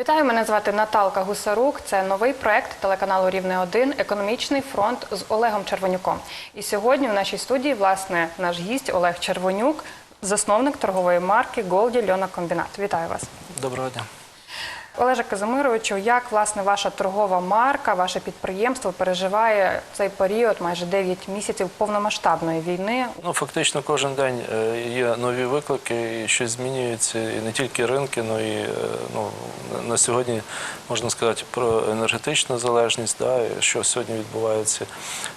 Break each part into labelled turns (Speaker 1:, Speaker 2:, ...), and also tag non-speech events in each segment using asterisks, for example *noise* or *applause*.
Speaker 1: Вітаю, мене звати Наталка Гусарук. Це новий проект телеканалу Рівне 1 Економічний фронт з Олегом Червонюком. І сьогодні в нашій студії власне наш гість Олег Червонюк, засновник торгової марки Голді Льона Комбінат. Вітаю вас.
Speaker 2: Доброго дня.
Speaker 1: Олеже Казимировичу, як власне ваша торгова марка, ваше підприємство переживає цей період майже 9 місяців повномасштабної війни?
Speaker 2: Ну фактично кожен день е, є нові виклики, і щось змінюється, і не тільки ринки, але і е, ну на сьогодні можна сказати про енергетичну залежність, да, що сьогодні відбувається.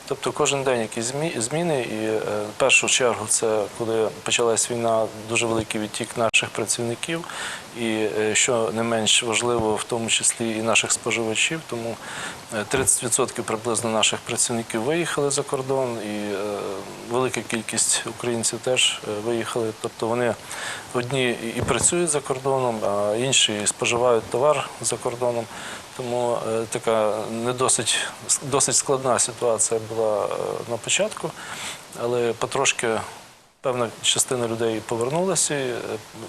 Speaker 2: Тобто кожен день якісь змі- зміни, і е, в першу чергу це коли почалась війна, дуже великий відтік наших працівників, і е, що не менш важливо, в тому числі і наших споживачів, тому е, 30% приблизно наших працівників виїхали за кордон, і е, велика кількість українців теж е, виїхали. Тобто вони одні і працюють за кордоном, а інші споживають товар за кордоном. Тому е, така не досить досить складна ситуація була е, на початку, але потрошки Певна частина людей повернулася, е,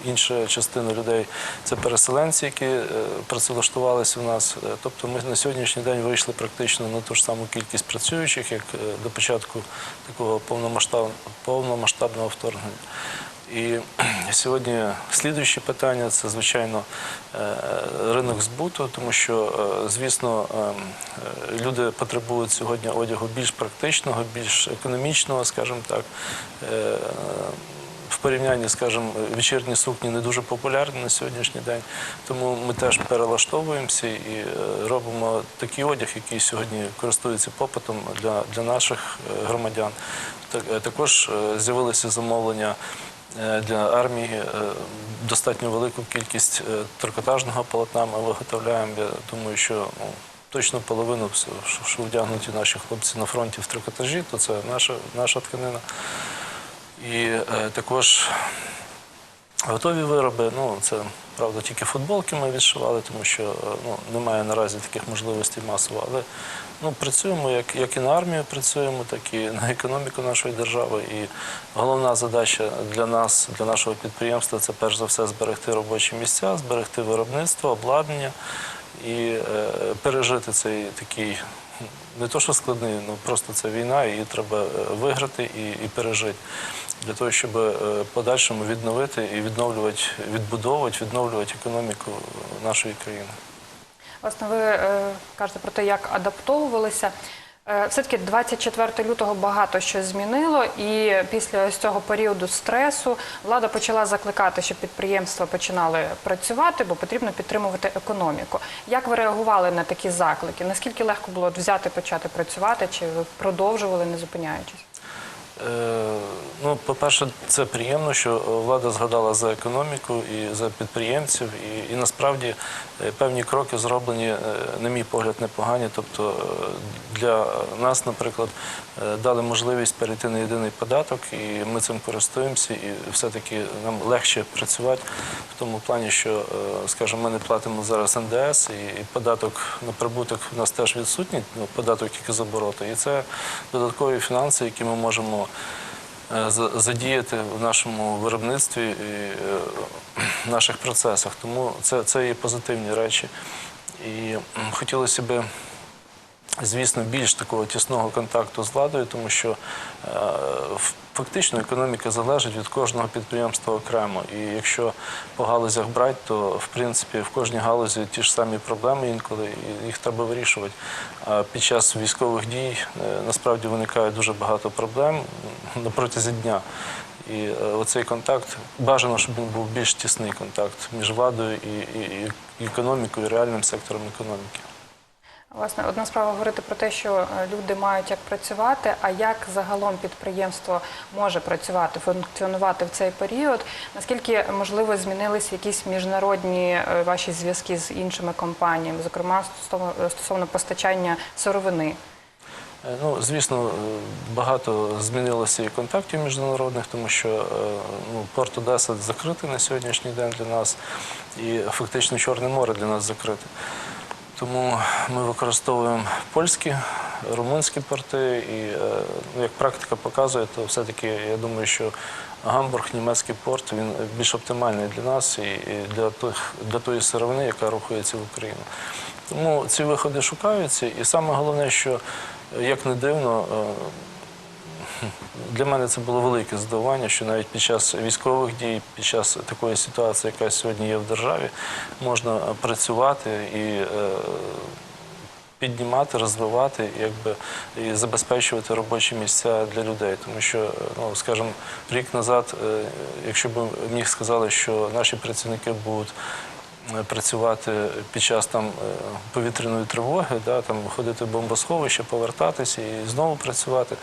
Speaker 2: інша частина людей це переселенці, які е, працевлаштувалися в нас. Е, Тобто ми на сьогоднішній день вийшли практично на ту ж саму кількість працюючих, як до початку такого повномасштабного вторгнення. І сьогодні слідуюче питання це, звичайно, е, ринок збуту, тому що, е, звісно, е, е, люди потребують сьогодні одягу більш практичного, більш економічного, скажімо так. В порівнянні, скажімо, вечірні сукні не дуже популярні на сьогоднішній день, тому ми теж перелаштовуємося і робимо такий одяг, який сьогодні користується попитом для, наших громадян. Так- Також з'явилися замовлення для армії. е, Достатньо велику кількість е, трикотажного полотна ми виготовляємо. Я думаю, що ну, точно половину що- вдягнуті наші хлопці на фронті в трикотажі, то це наша, наша тканина. І е, також готові вироби. Ну, це правда, тільки футболки ми відшивали, тому що е, ну, немає наразі таких можливостей масово. Але ну, працюємо як, як і на армію працюємо, так і на економіку нашої держави. І головна задача для нас, для нашого підприємства, це перш за все зберегти робочі місця, зберегти виробництво, обладнання і е, пережити цей такий. Не то, що складний, ну просто це війна, її треба е, виграти і, і пережити для того, щоб е, подальшому відновити і відновлювати, відбудовувати, відновлювати економіку нашої країни.
Speaker 1: Власне, ви е, кажете про те, як адаптовувалися. Е, Все-таки 24 лютого багато що змінило, і після ось цього періоду стресу влада почала закликати, щоб підприємства починали працювати, бо потрібно підтримувати економіку. Як ви реагували на такі заклики? Наскільки легко було взяти почати працювати, чи ви продовжували, не зупиняючись?
Speaker 2: Е, Ну, по-перше, це приємно, що влада згадала за економіку і за підприємців, і, і насправді певні кроки зроблені, е, на мій погляд, непогані. Тобто е, для нас, наприклад, е, дали можливість перейти на єдиний податок, і ми цим користуємося, і все-таки нам легше працювати в тому плані, що, е, скажімо, ми не платимо зараз НДС, і податок на прибуток у нас теж відсутній, ну, податок тільки з обороту. І це додаткові фінанси, які ми можемо е, задіяти в нашому виробництві і е, в наших процесах. Тому це, це є позитивні речі. І хотілося б, звісно, більш такого тісного контакту з владою, тому що е, фактично економіка залежить від кожного підприємства окремо. І якщо по галузях брати, то в принципі в кожній галузі ті ж самі проблеми інколи, їх треба вирішувати. А під час військових дій е, насправді виникає дуже багато проблем на протязі дня. І е, оцей контакт бажано, щоб він був більш тісний контакт між владою і, і економікою, і реальним сектором економіки.
Speaker 1: Власне, одна справа говорити про те, що е, люди мають як працювати, а як загалом підприємство може працювати, функціонувати в цей період. Наскільки можливо змінилися якісь міжнародні е, ваші зв'язки з іншими компаніями, зокрема стосовно, постачання сировини?
Speaker 2: Е, Ну, звісно, е, багато змінилося і контактів міжнародних, тому що е, ну, порт Одеса закритий на сьогоднішній день для нас, і фактично Чорне море для нас закрите. Тому ми використовуємо польські, румунські порти, і е, ну, як практика показує, то все-таки я думаю, що Гамбург, німецький порт, він більш оптимальний для нас і для, тих, для тої сировини, яка рухається в Україну. Тому ці виходи шукаються, і саме головне, що як не дивно, е, для мене це було велике здивування, що навіть під час військових дій, під час такої ситуації, яка сьогодні є в державі, можна працювати і е, піднімати, розвивати, якби і забезпечувати робочі місця для людей. Тому що, е, ну скажімо, рік назад, е, якщо б мені сказали, що наші працівники будуть працювати під час там е, повітряної тривоги, да, там ходити в бомбосховище, повертатися і знову працювати.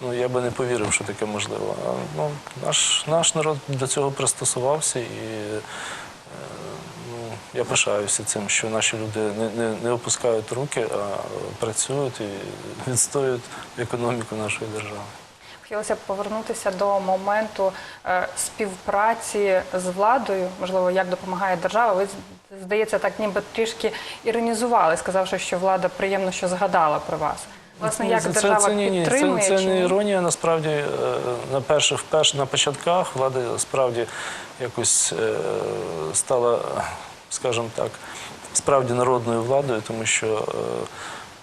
Speaker 2: Ну я би не повірив, що таке можливо. А, ну, наш, наш народ до цього пристосувався і. е, Ну, я пишаюся цим, що наші люди не, не, не опускають руки, а працюють і відстоюють економіку нашої держави.
Speaker 1: Хотілося б повернутися до моменту е, співпраці з владою, можливо, як допомагає держава. Ви здається, так ніби трішки іронізували, сказавши, що влада приємно, що згадала про вас. Власне, як
Speaker 2: Це-
Speaker 1: держава
Speaker 2: це, ні, ні,
Speaker 1: підтримує
Speaker 2: це, це
Speaker 1: чи
Speaker 2: не іронія. Насправді е, на перших перш, на початках влада справді якось е, стала, скажімо так, справді народною владою, тому що.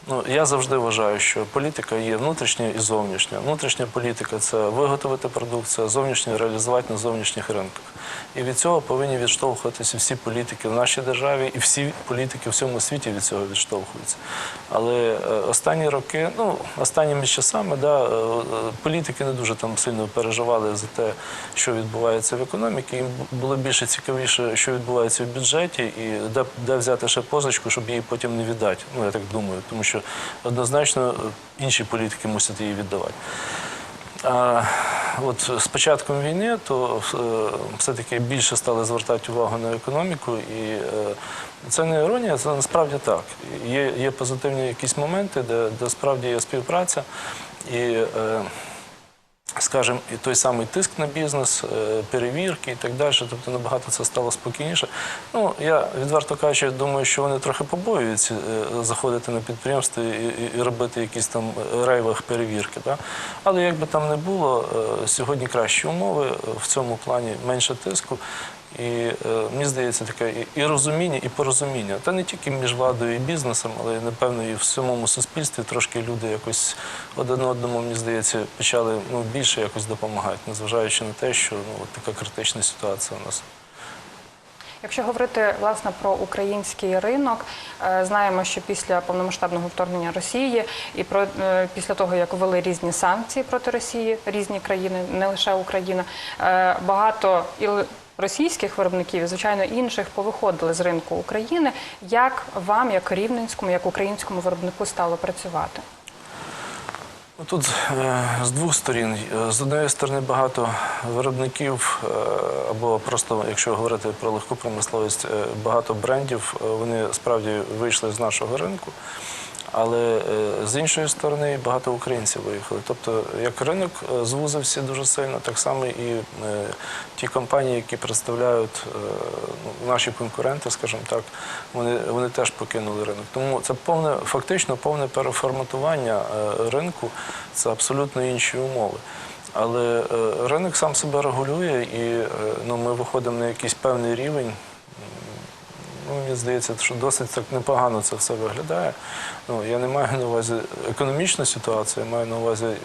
Speaker 2: Ну, я завжди вважаю, що політика є внутрішня і зовнішня. Внутрішня політика це виготовити продукцію, а зовнішня реалізувати на зовнішніх ринках. І від цього повинні відштовхуватися всі політики в нашій державі, і всі політики в всьому світі від цього відштовхуються. Але е, останні роки, ну останніми часами, да, е, політики не дуже там сильно переживали за те, що відбувається в економіці. Їм було більше цікавіше, що відбувається в бюджеті, і де, де взяти ще позичку, щоб її потім не віддати. Ну я так думаю, тому що однозначно е, інші політики мусять її віддавати. А от з початком війни, то е, все-таки більше стали звертати увагу на економіку, і е, це не іронія, це насправді так. Є, є позитивні якісь моменти, де, де справді є співпраця. І скажімо, і той самий тиск на бізнес, е, перевірки і так далі. Тобто набагато це стало спокійніше. Ну я відверто кажучи, думаю, що вони трохи побоюються е, заходити на підприємство і, і, робити якісь там рейвах перевірки. Да? Але як би там не було, е, сьогодні кращі умови в цьому плані менше тиску. І е, мені здається, таке і- розуміння, і порозуміння. Та не тільки між владою і бізнесом, але напевно і в самому суспільстві трошки люди якось один одному, мені здається, почали ну, більше якось допомагати, незважаючи на те, що ну, от така критична ситуація у нас.
Speaker 1: Якщо говорити власне про український ринок, е, знаємо, що після повномасштабного вторгнення Росії і про е, після того, як ввели різні санкції проти Росії, різні країни, не лише Україна, е, багато і російських виробників, і, звичайно, інших повиходили з ринку України. Як вам, як рівненському, як українському виробнику, стало працювати?
Speaker 2: Ну, Тут е, з двох сторін. Е, З однієї сторони, багато виробників, е, або просто, якщо говорити про легку промисловість, багато брендів, вони справді вийшли з нашого ринку. Але е, з іншої сторони багато українців виїхали. Тобто, як ринок е, звузився дуже сильно, так само і е, ті компанії, які представляють ну, наші конкуренти, скажімо так, вони, теж покинули ринок. Тому це повне, фактично повне переформатування ринку, це абсолютно інші умови. Але ринок сам себе регулює, і ну, ми виходимо на якийсь певний рівень. Ну, мені здається, що досить так непогано це все виглядає. Ну, я не маю на увазі економічну ситуацію, я маю на увазі е,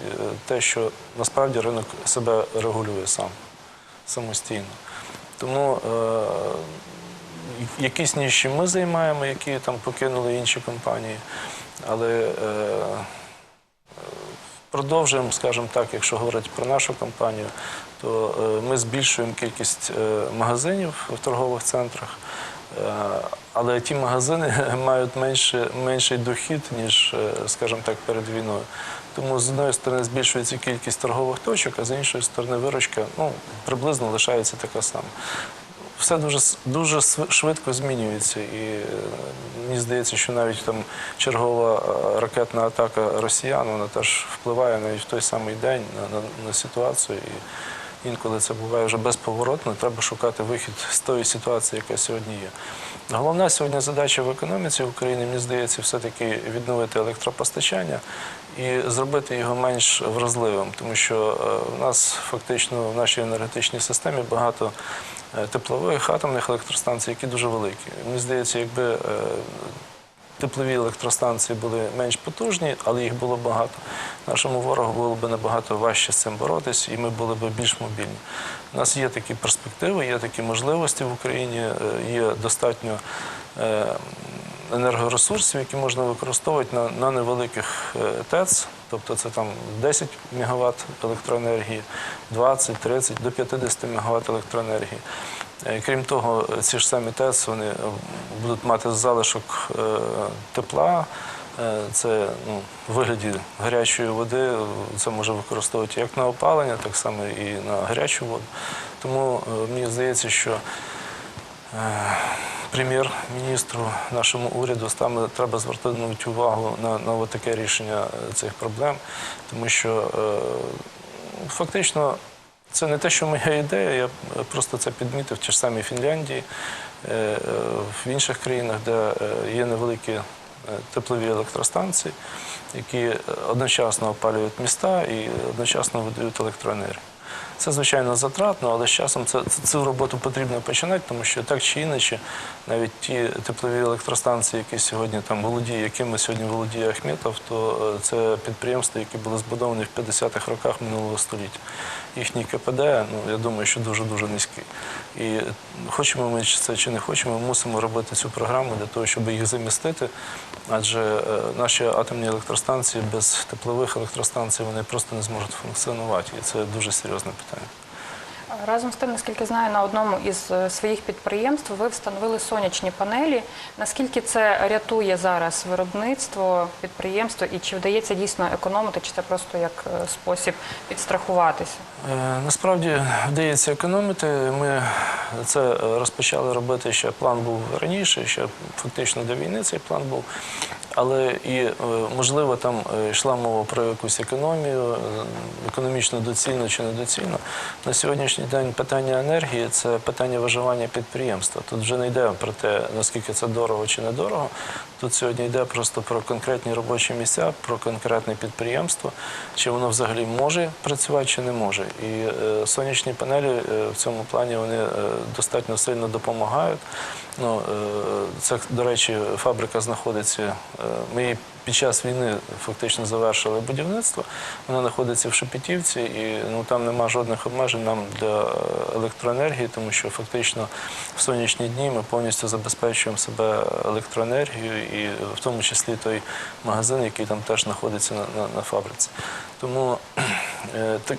Speaker 2: те, що насправді ринок себе регулює сам, самостійно. Тому е, якісь ніші ми займаємо, які там покинули інші компанії. Але е, продовжуємо, скажімо так, якщо говорити про нашу компанію, то е, ми збільшуємо кількість е, магазинів в торгових центрах. Е, Але ті магазини *laughs* мають менше, менший дохід, ніж, е, скажімо так, перед війною. Тому з однієї сторони збільшується кількість торгових точок, а з іншої сторони виручка ну, приблизно лишається така сама. Все дуже дуже швидко змінюється, і е, мені здається, що навіть там чергова ракетна атака росіян вона теж впливає навіть в той самий день на, на, на ситуацію. І інколи це буває вже безповоротно. Треба шукати вихід з тої ситуації, яка сьогодні є. Головна сьогодні задача в економіці України, мені здається, все-таки відновити електропостачання і зробити його менш вразливим, тому що е, в нас фактично в нашій енергетичній системі багато е, теплових атомних електростанцій, які дуже великі. Мені здається, якби е, теплові електростанції були менш потужні, але їх було багато. Нашому ворогу було б набагато важче з цим боротись, і ми були б більш мобільні. У нас є такі перспективи, є такі можливості в Україні, е, є достатньо е, енергоресурсів, які можна використовувати на, на невеликих е, ТЕЦ, тобто це там 10 МВт електроенергії, 20, 30 до 50 МВт електроенергії. Е, Крім того, ці ж самі ТЕЦ вони будуть мати залишок е, тепла. Е, Це ну, в вигляді гарячої води. Це може використовувати як на опалення, так само і на гарячу воду. Тому мені здається, що прем'єр-міністру, нашому уряду саме треба звернути увагу на, на таке рішення цих проблем, тому що фактично це не те, що моя ідея, я просто це підмітив в ті ж самі Фінляндії, е, е, в інших країнах, де е, є невеликі теплові електростанції, які одночасно опалюють міста і одночасно видають електроенергію. Це звичайно затратно, але з часом це, цю роботу потрібно починати, тому що так чи інакше, навіть ті теплові електростанції, які сьогодні там володіє, якими сьогодні володіє Ахметов, то е, це підприємства, які були збудовані в 50-х роках минулого століття. Їхній КПД, ну я думаю, що дуже дуже низький. І хочемо ми це чи не хочемо, ми мусимо робити цю програму для того, щоб їх замістити. Адже е, наші атомні електростанції без теплових електростанцій вони просто не зможуть функціонувати. І це дуже серйозне питання. Okay.
Speaker 1: Разом з тим, наскільки знаю, на одному із е, своїх підприємств ви встановили сонячні панелі. Наскільки це рятує зараз виробництво підприємства і чи вдається дійсно економити, чи це просто як е, спосіб підстрахуватися?
Speaker 2: Е, Насправді вдається економити. Ми це розпочали робити ще план був раніше, ще фактично до війни цей план був. Але і можливо там йшла мова про якусь економію, економічно доцільно чи недоцільно. На сьогоднішній день питання енергії це питання виживання підприємства. Тут вже не йде про те, наскільки це дорого чи недорого. Тут сьогодні йде просто про конкретні робочі місця, про конкретне підприємство, чи воно взагалі може працювати, чи не може. І е, сонячні панелі е, в цьому плані вони е, достатньо сильно допомагають. Ну, е, це, до речі, фабрика знаходиться. е, Ми її під час війни фактично завершили будівництво. Вона знаходиться в Шепетівці, і ну там нема жодних обмежень нам для електроенергії, тому що фактично в сонячні дні ми повністю забезпечуємо себе електроенергією, і в тому числі той магазин, який там теж знаходиться на, на, на фабриці. Тому *clears throat* е, так,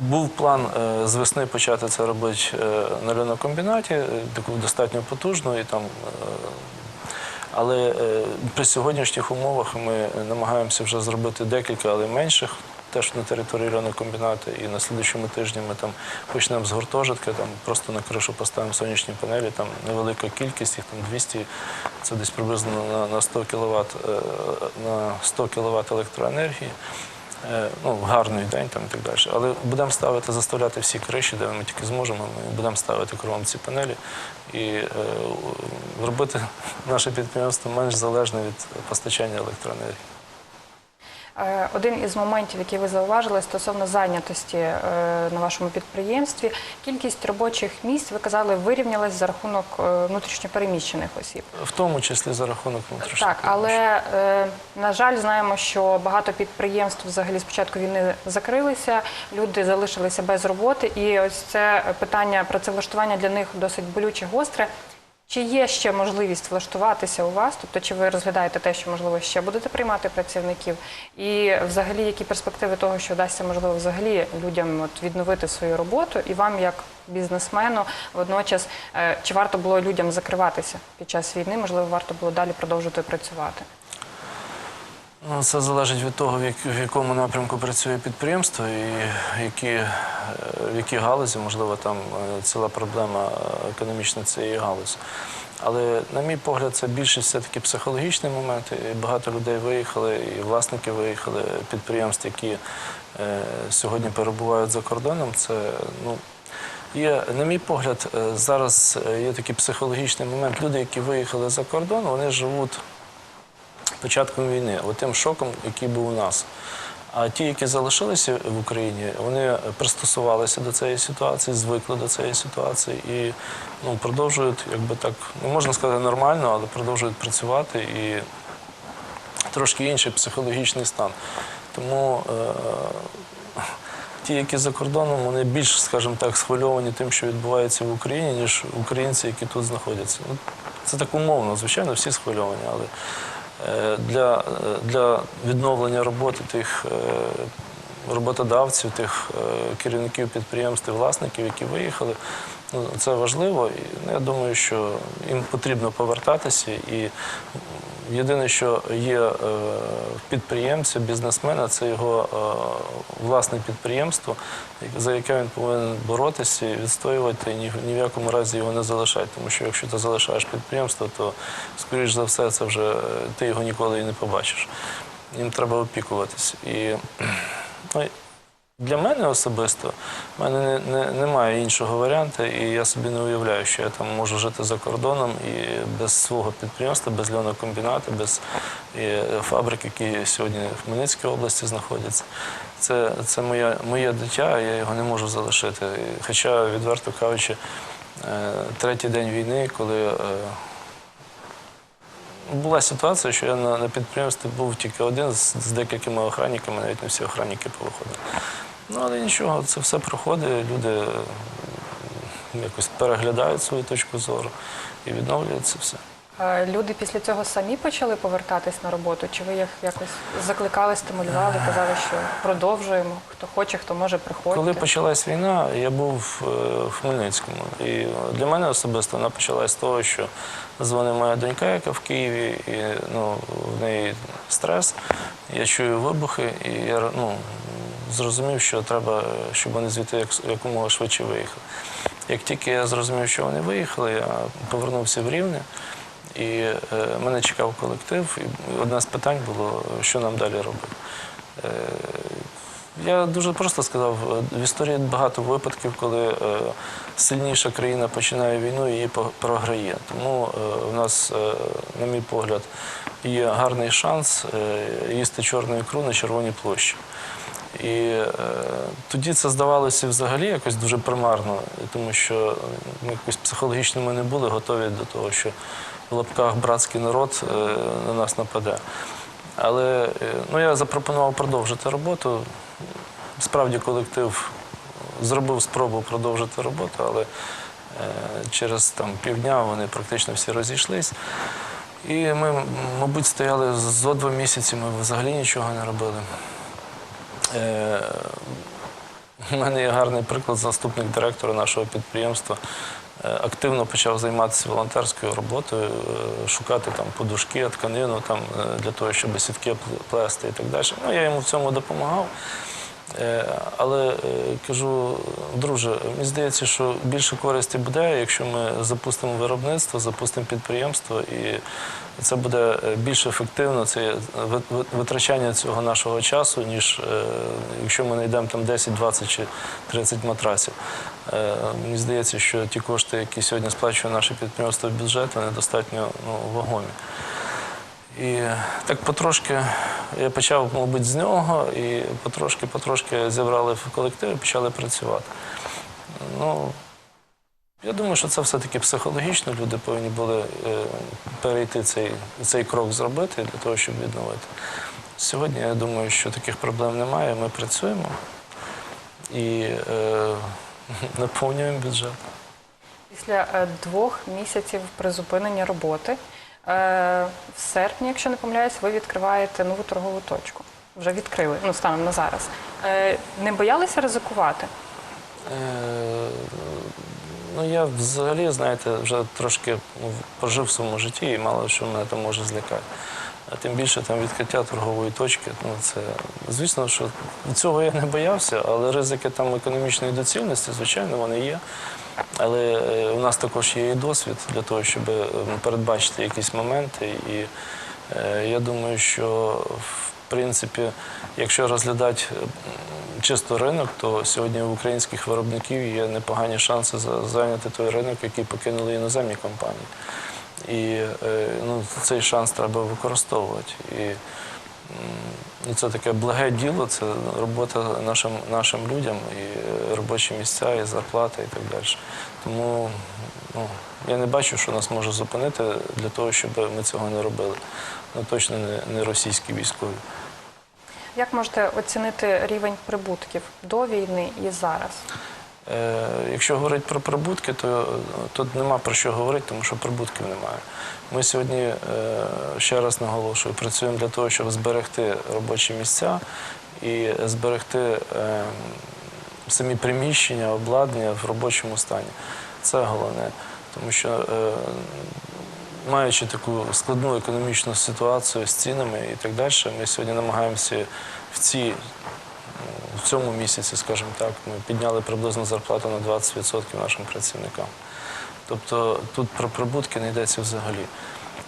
Speaker 2: був план е, з весни почати це робити е, на льонокомбінаті, достатньо потужну. І там, але е, при сьогоднішніх умовах ми намагаємося вже зробити декілька, але менших. Теж на території льонокомбінату. І на слідчому тижні ми там почнемо з гуртожитка, там просто на кришу поставимо сонячні панелі, там невелика кількість, їх там 200, це десь приблизно на, на 100 кВт, на 100 кВт електроенергії. Е, ну, гарний день там і так далі. Але будемо ставити, заставляти всі криші, де ми тільки зможемо. Ми будемо ставити кругом ці панелі і е, робити наше підприємство менш залежне від постачання електроенергії.
Speaker 1: Е, Один із моментів, який ви зауважили стосовно зайнятості е, на вашому підприємстві, кількість робочих місць, ви казали, вирівнялась за рахунок е, внутрішньопереміщених осіб.
Speaker 2: В тому числі за рахунок внутрішнього.
Speaker 1: Так, але на жаль, знаємо, що багато підприємств взагалі з початку війни закрилися, люди залишилися без роботи, і ось це питання працевлаштування для них досить болюче, гостре. Чи є ще можливість влаштуватися у вас? Тобто, чи ви розглядаєте те, що можливо ще будете приймати працівників? І взагалі, які перспективи того, що вдасться можливо взагалі людям от відновити свою роботу, і вам, як бізнесмену, водночас, е, чи варто було людям закриватися під час війни? Можливо, варто було далі продовжувати працювати?
Speaker 2: Ну, це залежить від того, в якому напрямку працює підприємство і які, е, в якій галузі, можливо, там е, ціла проблема е, економічна цієї галузі. Але, на мій погляд, це більшість все-таки психологічний момент. І багато людей виїхали, і власники виїхали підприємств, які е, сьогодні перебувають за кордоном. Це ну, Є, на мій погляд, зараз є такий психологічний момент. Люди, які виїхали за кордон, вони живуть початком війни, тим шоком, який був у нас. А ті, які залишилися в Україні, вони пристосувалися до цієї ситуації, звикли до цієї ситуації і ну, продовжують, якби так, не можна сказати нормально, але продовжують працювати і трошки інший психологічний стан. Тому е, ті, які за кордоном, вони більш, скажімо так, схвильовані тим, що відбувається в Україні, ніж українці, які тут знаходяться. Ну, це так умовно, звичайно, всі схвильовані, але для, е, для відновлення роботи тих е, роботодавців, тих е, керівників підприємств і власників, які виїхали, ну, це важливо. Ну, я думаю, що їм потрібно повертатися. І єдине, що є е, в підприємця, бізнесмена, це його е, власне підприємство, за яке він повинен боротися відстоювати, і ні, в якому разі його не залишати. Тому що якщо ти залишаєш підприємство, то, скоріш за все, це вже ти його ніколи і не побачиш. Їм треба опікуватись. І ну, для мене особисто в мене не, не, немає іншого варіанту, і я собі не уявляю, що я там можу жити за кордоном і без свого підприємства, без льонокомбінату, без е, фабрик, які сьогодні в Хмельницькій області знаходяться. Це, це моє, моє дитя, я його не можу залишити. Хоча, відверто кажучи, е, третій день війни, коли е, була ситуація, що я на, на підприємстві був тільки один з, з декількома охранниками, навіть не всі охранники повиходили. Ну, але нічого, це все проходить, люди е, якось переглядають свою точку зору і відновлюється все.
Speaker 1: Люди після цього самі почали повертатись на роботу? Чи ви їх якось закликали, стимулювали, казали, що продовжуємо? Хто хоче, хто може приходити?
Speaker 2: Коли почалась війна, я був е, в Хмельницькому. І для мене особисто вона почалась з того, що дзвонить моя донька, яка в Києві, і ну, в неї стрес. Я чую вибухи, і я ну, зрозумів, що треба, щоб вони звідти як, якомога швидше виїхали. Як тільки я зрозумів, що вони виїхали, я повернувся в Рівне. І е, мене чекав колектив, і одне з питань було, що нам далі робити. Е, я дуже просто сказав, в історії багато випадків, коли е, сильніша країна починає війну і її програє. Тому е, в нас, е, на мій погляд, є гарний шанс їсти чорну ікру на червоній площі. І е, тоді це здавалося взагалі якось дуже примарно, тому що ми якось психологічно ми не були готові до того, що в лапках братський народ е, на нас нападе. Але е, ну, я запропонував продовжити роботу. Справді колектив зробив спробу продовжити роботу, але е, через там, півдня вони практично всі розійшлись. І ми, мабуть, стояли зо два місяці, ми взагалі нічого не робили. Е, у мене є гарний приклад, заступник директора нашого підприємства. е, Активно почав займатися волонтерською роботою, е, шукати там подушки, тканину там, для того, щоб сітки плести і так далі. Ну, я йому в цьому допомагав. Е, Але е, кажу, друже, мені здається, що більше користі буде, якщо ми запустимо виробництво, запустимо підприємство, і це буде е, більш ефективно, це ви- ви- витрачання цього нашого часу, ніж якщо ми знайдемо там 10, 20 чи 30 матрасів. Мені здається, що ті кошти, які сьогодні сплачує наше підприємство в бюджет, вони достатньо ну, вагомі. І так потрошки я почав, мабуть, з нього, і потрошки-потрошки зібрали в колектив і почали працювати. Ну, я думаю, що це все-таки психологічно. Люди повинні були е, перейти цей, цей крок зробити для того, щоб відновити. Сьогодні я думаю, що таких проблем немає. Ми працюємо і е, *laughs* наповнюємо бюджет.
Speaker 1: Після е, двох місяців призупинення роботи в серпні, якщо не помиляюсь, ви відкриваєте нову торгову точку. Вже відкрили, ну станом на зараз. Е, Не боялися ризикувати?
Speaker 2: Е, Ну, я взагалі, знаєте, вже трошки ну, пожив в своєму житті і мало що мене там може злякати. А тим більше там відкриття торгової точки. Ну, це, звісно, що цього я не боявся, але ризики там економічної доцільності, звичайно, вони є. Але е, у нас також є і досвід для того, щоб е, передбачити якісь моменти. І е, я думаю, що в принципі, якщо розглядати чисто ринок, то сьогодні у українських виробників є непогані шанси зайняти той ринок, який покинули іноземні компанії. І е, ну, цей шанс треба використовувати. І ну, це таке благе діло, це робота нашим, нашим людям, і е, робочі місця, і зарплата, і так далі. Тому ну, я не бачу, що нас може зупинити для того, щоб ми цього не робили. Ну, точно не, не російські військові.
Speaker 1: Як можете оцінити рівень прибутків до війни і зараз?
Speaker 2: Е, Якщо говорити про прибутки, то е, тут нема про що говорити, тому що прибутків немає. Ми сьогодні, е, ще раз наголошую, працюємо для того, щоб зберегти робочі місця і зберегти е, самі приміщення, обладнання в робочому стані. Це головне, тому що е, маючи таку складну економічну ситуацію з цінами і так далі, ми сьогодні намагаємося в ці в цьому місяці, скажімо так, ми підняли приблизно зарплату на 20% нашим працівникам. Тобто тут про прибутки не йдеться взагалі.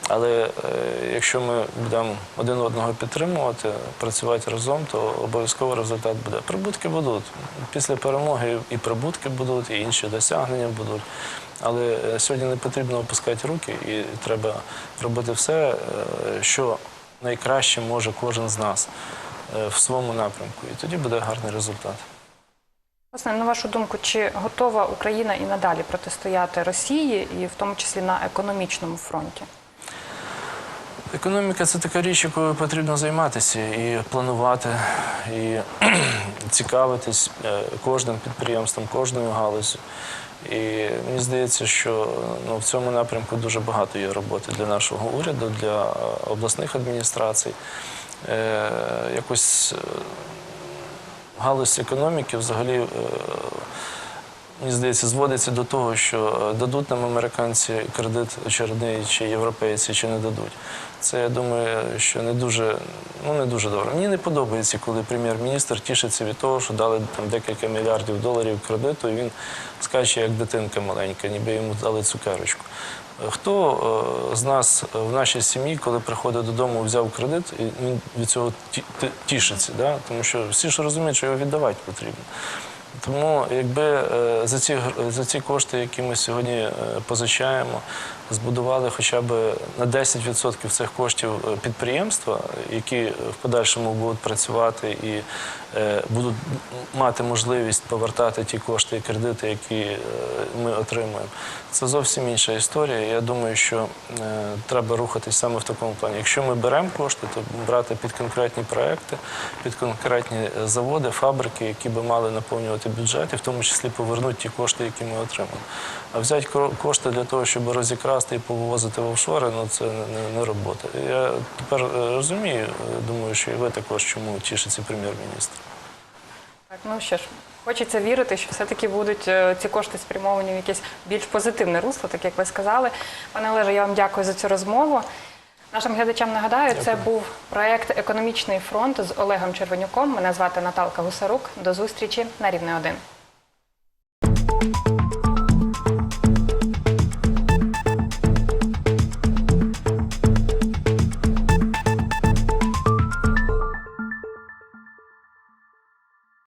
Speaker 2: Але е, якщо ми будемо один одного підтримувати, працювати разом, то обов'язково результат буде. Прибутки будуть. Після перемоги і прибутки будуть, і інші досягнення будуть. Але е, сьогодні не потрібно опускати руки, і треба робити все, е, що найкраще може кожен з нас в своєму напрямку. І тоді буде гарний результат.
Speaker 1: Власне, на вашу думку, чи готова Україна і надалі протистояти Росії, і в тому числі на економічному фронті?
Speaker 2: Економіка це така річ, якою потрібно займатися і планувати, і *clears throat* цікавитись е, кожним підприємством, кожною галузю. І мені здається, що ну, в цьому напрямку дуже багато є роботи для нашого уряду, для е, обласних адміністрацій. Е, якось е, галузь економіки взагалі. е, Мені здається, зводиться до того, що дадуть нам американці кредит очередний, чи європейці, чи не дадуть. Це я думаю, що не дуже, ну не дуже добре. Мені не подобається, коли прем'єр-міністр тішиться від того, що дали там декілька мільярдів доларів кредиту, і він скаче як дитинка маленька, ніби йому дали цукерочку. Хто е, з нас в нашій сім'ї, коли приходить додому, взяв кредит, він від цього ті- ті- тішиться, тому що всі ж розуміють, що його віддавати потрібно. Тому якби е, за ці, за ці кошти, які ми сьогодні е, позичаємо, збудували хоча б на 10% цих коштів підприємства, які в подальшому будуть працювати і будуть мати можливість повертати ті кошти і кредити, які е, ми отримуємо. Це зовсім інша історія. Я думаю, що е, треба рухатись саме в такому плані. Якщо ми беремо кошти, то брати під конкретні проекти, під конкретні е, заводи, фабрики, які би мали наповнювати бюджет, і в тому числі повернути ті кошти, які ми отримали. А взяти ко- кошти для того, щоб розікрасти і повозити в офшори, ну це не, не- робота. Я тепер е, розумію, е, думаю, що і ви також чому тішиться прем'єр-міністр.
Speaker 1: Так, ну що ж, хочеться вірити, що все-таки будуть е, ці кошти спрямовані в якесь більш позитивне русло, так як ви сказали. Пане Олеже, я вам дякую за цю розмову. Нашим глядачам нагадаю, це був проект Економічний фронт з Олегом Червенюком. Мене звати Наталка Гусарук. До зустрічі на рівне 1.